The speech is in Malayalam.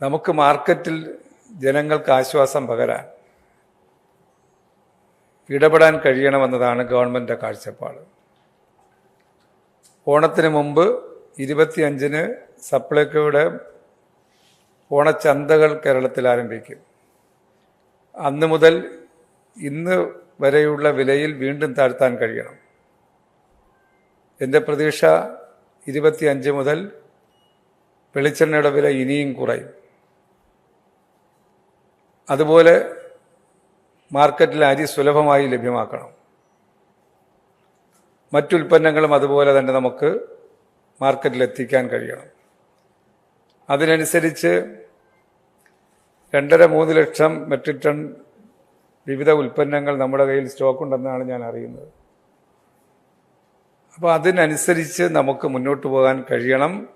നമുക്ക് മാർക്കറ്റിൽ ജനങ്ങൾക്ക് ആശ്വാസം പകരാൻ ഇടപെടാൻ കഴിയണമെന്നതാണ് ഗവൺമെന്റിന്റെ കാഴ്ചപ്പാട്. ഓണത്തിന് മുമ്പ് ഇരുപത്തിയഞ്ചിന് സപ്ലൈകോയുടെ ഓണച്ചന്തകൾ കേരളത്തിൽ ആരംഭിക്കും. അന്ന് മുതൽ ഇന്ന് വരെയുള്ള വിലയിൽ വീണ്ടും താഴ്ത്താൻ കഴിയണം. എന്റെ പ്രതീക്ഷ ഇരുപത്തിയഞ്ച് മുതൽ വെളിച്ചെണ്ണയുടെ വില ഇനിയും കുറയും. അതുപോലെ മാർക്കറ്റിൽ അരി സുലഭമായി ലഭ്യമാക്കണം. മറ്റുൽപ്പന്നങ്ങളും അതുപോലെ തന്നെ നമുക്ക് മാർക്കറ്റിൽ എത്തിക്കാൻ കഴിയണം. അതിനനുസരിച്ച് രണ്ടര മൂന്ന് ലക്ഷം മെട്രിക് ടൺ വിവിധ ഉൽപ്പന്നങ്ങൾ നമ്മുടെ കയ്യിൽ സ്റ്റോക്ക് ഉണ്ടെന്നാണ് ഞാൻ അറിയുന്നത്. അപ്പോൾ അതിനനുസരിച്ച് നമുക്ക് മുന്നോട്ട് പോകാൻ കഴിയണം.